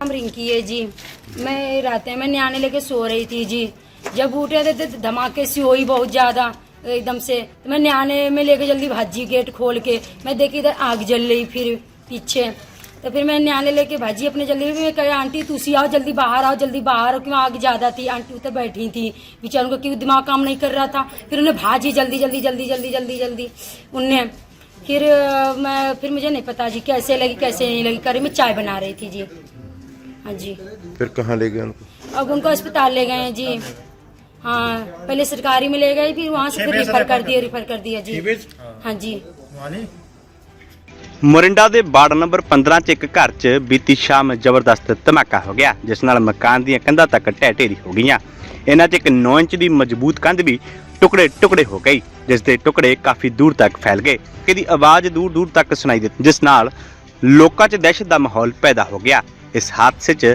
नाम रिंकी है जी। मैं रात में न्याने लेके सो रही थी जी। जब उठे थे तो धमाके से हुई बहुत ज़्यादा, एकदम से। तो मैं न्याने में लेके जल्दी भाजी गेट खोल के, मैं देखी इधर आग जल रही फिर पीछे। तो फिर मैं न्याने लेके भाजी अपने जल्दी मैं कहा, आंटी तुसी आओ, जल्दी बाहर आओ, जल्दी बाहर आओ, क्यों आग ज़्यादा थी? आंटी उधर बैठी थी। बेचारों का क्यों दिमाग काम नहीं कर रहा था? फिर उन्हें भाजी जल्दी जल्दी जल्दी जल्दी जल्दी जल्दी। उनने फिर मैं, फिर मुझे नहीं पता जी, कैसे लगी, कैसे नहीं लगी। करी मैं चाय बना रही थी जी। हाँ जी फिर कहाँ ले गए उनको अब उनको अस्पताल ले गए हैं जी हाँ पहले सरकारी में ले गए फिर वहाँ से फिर रिफर कर दिया रिफर कर दिया जी हाँ जी ਮੋਰਿੰਡਾ ਦੇ ਵਾਰਡ ਨੰਬਰ 15 ਚ ਇੱਕ ਘਰ 'ਚ ਬੀਤੀ ਸ਼ਾਮ ਜ਼ਬਰਦਸਤ ਧਮਾਕਾ ਹੋ ਗਿਆ ਜਿਸ ਨਾਲ ਮਕਾਨ ਦੀਆਂ ਕੰਧਾਂ ਤੱਕ ਢਹਿ ਢੇਰੀ ਹੋ ਗਈਆਂ ਇਹਨਾਂ 'ਚ ਇੱਕ 9 ਇੰਚ ਦੀ ਮਜ਼ਬੂਤ ਕੰਧ ਵੀ ਟੁਕੜੇ ਟੁਕੜੇ ਹੋ ਗਈ ਜਿਸ ਦੇ ਟੁਕੜੇ ਕਾਫੀ ਦੂਰ ਤੱਕ ਫੈਲ ਗਏ ਇਹਦੀ ਆਵਾਜ਼ ਦੂਰ ਦੂਰ ਤੱਕ ਸੁਣਾਈ ਦਿੱਤੀ ਜਿਸ ਨਾਲ ਲੋਕਾਂ 'ਚ ਦਹਿਸ਼ਤ ਦਾ ਮਾਹੌਲ ਪੈਦਾ ਹੋ ਗਿਆ ਇਸ ਹਾਦਸੇ 'ਚ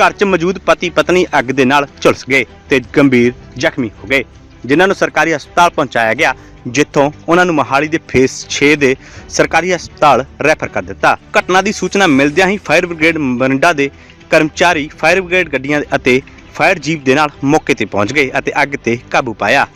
ਘਰ 'ਚ ਮੌਜੂਦ ਪਤੀ ਪਤਨੀ ਅੱਗ ਦੇ ਨਾਲ ਝੁਲਸ ਗਏ ਤੇ ਗੰਭੀਰ ਜ਼ਖਮੀ ਹੋ ਗਏ, ਜਿਨ੍ਹਾਂ ਨੂੰ ਸਰਕਾਰੀ ਹਸਪਤਾਲ ਪਹੁੰਚਾਇਆ ਗਿਆ, ਜਿੱਥੋਂ ਉਹਨਾਂ ਨੂੰ ਮੋਹਾਲੀ ਦੇ ਫੇਸ 6 ਦੇ ਸਰਕਾਰੀ ਹਸਪਤਾਲ ਰੈਫਰ ਕਰ ਦਿੱਤਾ। ਘਟਨਾ ਦੀ ਸੂਚਨਾ ਮਿਲਦਿਆਂ ਹੀ ਫਾਇਰ ਬ੍ਰਿਗੇਡ ਮਰਿੰਡਾ ਦੇ ਕਰਮਚਾਰੀ ਫਾਇਰ ਬ੍ਰਿਗੇਡ ਗੱਡੀਆਂ ਅਤੇ ਫਾਇਰ ਜੀਪ ਦੇ ਨਾਲ ਮੌਕੇ ਤੇ ਪਹੁੰਚ ਗਏ ਅਤੇ ਅੱਗ ਤੇ ਕਾਬੂ ਪਾਇਆ।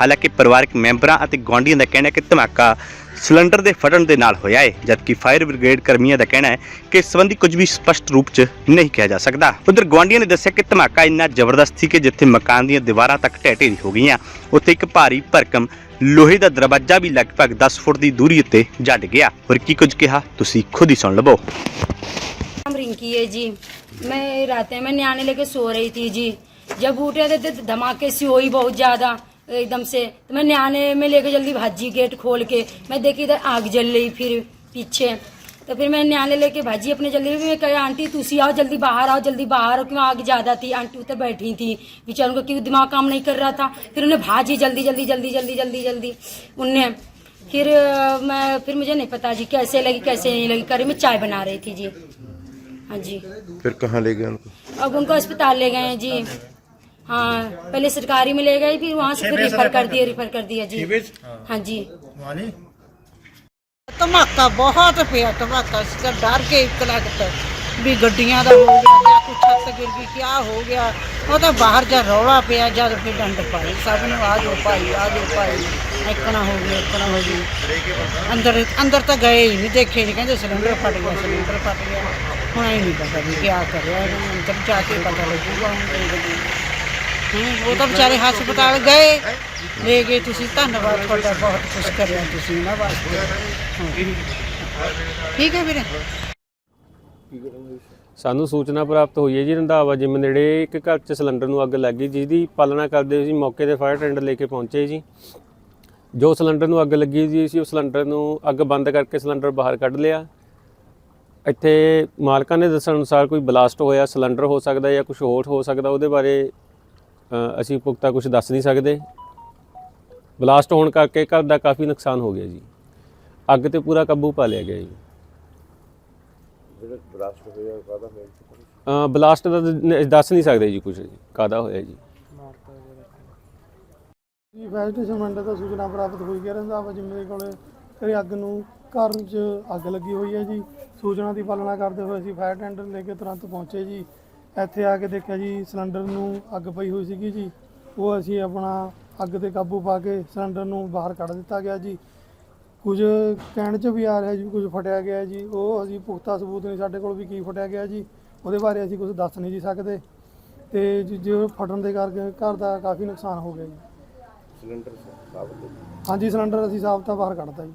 ਹਾਲਾਂਕਿ ਪਰਿਵਾਰਕ ਮੈਂਬਰਾਂ ਅਤੇ ਗੁਆਂਢੀਆਂ ਦਾ ਕਹਿਣਾ ਹੈ ਕਿ ਧਮਾਕਾ ਸਿਲੰਡਰ ਦੇ ਫਟਣ ਦੇ ਨਾਲ ਹੋਇਆ ਹੈ ਜਦਕਿ ਫਾਇਰ ਬ੍ਰਿਗੇਡ ਕਰਮੀਆਂ ਦਾ ਕਹਿਣਾ ਹੈ ਕਿ ਇਸ ਸੰਬੰਧੀ ਕੁਝ ਵੀ ਸਪਸ਼ਟ ਰੂਪ 'ਚ ਨਹੀਂ ਕਿਹਾ ਜਾ ਸਕਦਾ ਉਧਰ ਗੁਆਂਢੀਆਂ ਨੇ ਦੱਸਿਆ ਕਿ ਧਮਾਕਾ ਇੰਨਾ ਜ਼ਬਰਦਸਤ ਸੀ ਕਿ ਜਿੱਥੇ ਮਕਾਨ ਦੀਆਂ ਦੀਵਾਰਾਂ ਤੱਕ ਢਹਿ ਢੇਰੀ ਹੋ ਗਈਆਂ ਉੱਥੇ ਇੱਕ ਭਾਰੀ ਭਰਕਮ ਲੋਹੇ ਦਾ ਦਰਵਾਜ਼ਾ ਵੀ ਲਗਭਗ 10 ਫੁੱਟ ਦੀ ਦੂਰੀ ਉੱਤੇ ਜੱਟ ਗਿਆ ਹੋਰ ਕੀ ਕੁਝ ਕਿਹਾ ਤੁਸੀਂ ਖੁਦ ਹੀ ਸੁਣ ਲਵੋ नाम रिंकी है जी मैं रात में न्याने लेके सो रही थी जी जब उठे थे तो धमाके से हुई बहुत ज्यादा एकदम से। तो मैं न्याने में लेके जल्दी भाजी गेट खोल के मैं देखी इधर आग जल रही फिर पीछे। तो फिर मैं न्याने लेके भाजी अपने जल्दी मैं कहा आंटी तुसी आओ जल्दी बाहर आओ जल्दी बाहर आओ क्यों आग ज़्यादा थी? आंटी उधर बैठी थी। बेचारों का क्यों दिमाग काम नहीं कर रहा था? फिर उन्हें भाजी जल्दी जल्दी जल्दी जल्दी जल्दी जल्दी उनने फिर मैं फिर मुझे नहीं पता जी कैसे लगी कैसे नहीं लगी। करी मैं चाय बना रही थी जी। हाँ जी। फिर कहाँ ले गए उनको? अब उनको अस्पताल ले गए हैं जी। हाँ पहले सरकारी में ले गए फिर वहाँ से फिर रिफर कर दिया रिफर कर दिया जी हाँ जी ਧਮਾਕਾ ਬਹੁਤ ਪਿਆ ਧਮਾਕਾ ਸੀ ਤਾਂ ਡਰ ਕੇ ਇੱਕ ਲੱਗਦਾ ਵੀ ਗੱਡੀਆਂ ਦਾ ਹੋ ਗਿਆ ਜਾਂ ਕੁਛ ਛੱਤ ਗਿਰ ਗਈ ਕਿਆ ਹੋ ਗਿਆ ਉਹ ਤਾਂ ਬਾਹਰ ਜਾ ਰੌਲਾ ਪਿਆ ਜਦ ਫਿਰ ਡੰਡ ਪਾਈ ਸਭ ਨੂੰ ਆ ਜਾਓ ਭਾਈ ਆ ਜਾਓ ਭਾਈ ਇੱਕਣਾ ਹੋ ਗਿਆ ਇੱਕਣਾ ਹੋ ਗਈ ਅੰਦਰ ਅੰਦਰ ਤਾਂ ਗਏ ਹੀ ਨਹੀਂ ਦੇਖੇ ਨਹੀਂ ਕਹਿੰਦੇ ਸਿਲੰਡਰ ਫਟ ਗਿਆ ਸਿਲੰਡਰ ਫਟ ਗਿਆ ਹੁਣ ਇਹ ਨਹੀਂ ਪਤਾ ਵੀ ਕਿਆ ਕਰਿਆ ਇਹਨਾਂ ਨੂੰ ਅੰਦਰ ਜਾ ਕੇ ਪਤਾ ਲੱਗੂਗਾ ਹੁਣ ਦੇਖਦੇ ਹਾਂ। ਹੂੰ, ਉਹ ਤਾਂ ਵਿਚਾਰੇ ਹਸਪਤਾਲ ਗਏ। ਲੈ ਗਏ ਤੁਸੀਂ, ਧੰਨਵਾਦ ਤੁਹਾਡਾ, ਬਹੁਤ ਕੁਛ ਕਰਿਆ ਤੁਸੀਂ ਇਹਨਾਂ ਵਾਸਤੇ ਹਾਂ। ਠੀਕ ਹੈ ਵੀਰੇ। ਸਾਨੂੰ ਸੂਚਨਾ ਪ੍ਰਾਪਤ ਹੋਈ ਹੈ ਜੀ, ਰੰਧਾਵਾ ਜਿਮ ਨੇੜੇ ਇੱਕ ਘਰ 'ਚ ਸਿਲੰਡਰ ਨੂੰ ਅੱਗ ਲੱਗ ਗਈ, ਜਿਹਦੀ ਪਾਲਣਾ ਕਰਦੇ ਹੋਏ ਅਸੀਂ ਮੌਕੇ ਤੇ ਫਾਇਰ ਟੈਂਡਰ ਲੈ ਕੇ ਪਹੁੰਚੇ ਜੀ। ਜੋ ਸਿਲੰਡਰ ਨੂੰ ਅੱਗ ਲੱਗੀ ਜੀ ਅਸੀਂ ਉਸ ਸਿਲੰਡਰ ਨੂੰ ਅੱਗ ਬੰਦ ਕਰਕੇ ਸਿਲੰਡਰ ਬਾਹਰ ਕੱਢ ਲਿਆ। ਇੱਥੇ ਮਾਲਕਾਂ ਨੇ ਦੱਸਣ ਅਨੁਸਾਰ ਕੋਈ ਬਲਾਸਟ ਹੋਇਆ, ਸਿਲੰਡਰ ਹੋ ਸਕਦਾ ਜਾਂ ਕੁਝ ਹੋਰ ਹੋ ਸਕਦਾ, ਉਹਦੇ ਬਾਰੇ ਅਸੀਂ ਪੁਖਤਾ ਕੁਝ ਦੱਸ ਨਹੀਂ ਸਕਦੇ। ਬਲਾਸਟ ਹੋਣ ਕਰਕੇ ਘਰ ਦਾ ਕਾਫੀ ਨੁਕਸਾਨ ਹੋ ਗਿਆ ਜੀ। ਅੱਗ ਤੇ ਪੂਰਾ ਕਾਬੂ ਪਾ ਲਿਆ ਗਿਆ ਜੀ। ਅ ਬਲਾਸਟ ਦਾ ਦੱਸ ਨਹੀਂ ਸਕਦੇ ਜੀ ਕੁਝ ਜੀ ਕਾਦਾ ਹੋਇਆ ਜੀ। ਜੀ ਫਾਇਰ ਸਟੇਸ਼ਨ ਮੰਡੇ ਤੋਂ ਸੂਚਨਾ ਪ੍ਰਾਪਤ ਹੋਈ ਹੈ ਰੰਧਾਵਾ ਜਿੰਮੇ ਕੋਲੇ। ਘਰੇ ਅੱਗ ਨੂੰ ਘਰ 'ਚ ਅੱਗ ਲੱਗੀ ਹੋਈ ਹੈ ਜੀ। ਸੂਚਨਾ ਦੀ ਪਾਲਣਾ ਕਰਦੇ ਹੋਏ ਅਸੀਂ ਫਾਇਰ ਟੈਂਡਰ ਲੈ ਕੇ ਤੁਰੰਤ ਪਹੁੰਚੇ ਜੀ। ਇੱਥੇ ਆ ਕੇ ਦੇਖਿਆ ਜੀ ਸਿਲੰਡਰ ਨੂੰ ਅੱਗ ਪਈ ਹੋਈ ਸੀਗੀ ਜੀ। ਉਹ ਅਸੀਂ ਆਪਣਾ ਅੱਗ ਤੇ ਕਾਬੂ ਪਾ ਕੇ ਸਿਲੰਡਰ ਨੂੰ ਬਾਹਰ ਕੱਢ ਦਿੱਤਾ ਗਿਆ ਜੀ। ਕੁਝ ਕਹਿਣ 'ਚ ਵੀ ਆ ਰਿਹਾ ਜੀ ਕੁਝ ਫਟਿਆ ਗਿਆ ਜੀ। ਉਹ ਅਸੀਂ ਪੁਖਤਾ ਸਬੂਤ ਨਹੀਂ ਸਾਡੇ ਕੋਲ ਵੀ ਕੀ ਫਟਿਆ ਗਿਆ ਜੀ। ਉਹਦੇ ਬਾਰੇ ਅਸੀਂ ਕੁਝ ਦੱਸ ਨਹੀਂ ਜੀ ਸਕਦੇ। ਤੇ ਜ- ਜੋ ਫਟਣ ਦੇ ਕਰਕੇ ਘਰ ਦਾ ਕਾਫੀ ਨੁਕਸਾਨ ਹੋ ਗਿਆ ਜੀ। ਹਾਂਜੀ ਸਿਲੰਡਰ ਅਸੀਂ ਸਾਫ਼ ਤਾਂ ਬਾਹਰ ਕੱਢਤਾ ਜੀ।